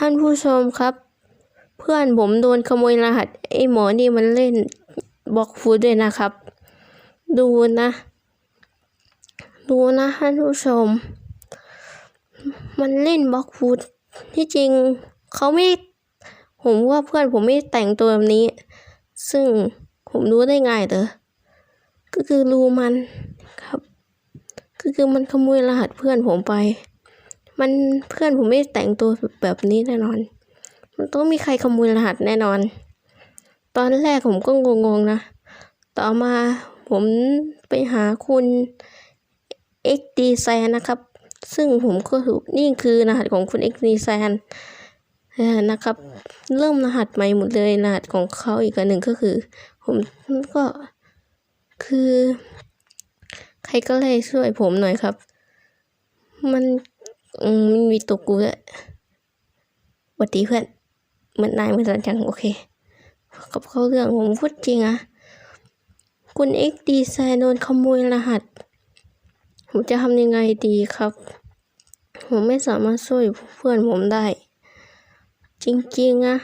ท่านผู้ชมครับ เพื่อนผมโดนขโมยรหัสไอ้หมอนี่มันเล่นบล็อกฟูดด้วยนะครับ ดูนะ ดูนะท่านผู้ชม มันเล่นบล็อกฟูดที่จริงเขาไม่ ผมว่าเพื่อนผมไม่แต่งตัวแบบนี้ ซึ่งผมรู้ได้ไง่ายเด้อก็คือรูมันครับ ก็คือมันขโมยรหัสเพื่อนผมไป มันเพื่อนผมไม่แต่งตัวแบบนี้แน่นอน มันต้องมีใครขโมยรหัสแน่นอน ตอนแรกผมก็งงๆนะ ต่อมาผมไปหาคุณ XD แซนนะครับ ซึ่งผมก็ถูกนี่คือรหัสของคุณ XD แซนนะครับ เริ่มรหัสใหม่หมดเลยรหัสของเขาอีกอันหนึ่งก็คือ ผมก็คือ ใครก็เลยช่วยผมหน่อยครับ มัน อืมมันมีตัวกูด้วยหวัดดีเพื่อนเหมือนนายเหมือนกันจังโอเคกับเขาเรื่องผมพูดจริงอะคุณเอ็กดีไซน์โดนขโมยรหัส ผมจะทำยังไงดีครับ ผมไม่สามารถช่วยเพื่อนผมได้ จริงๆอะ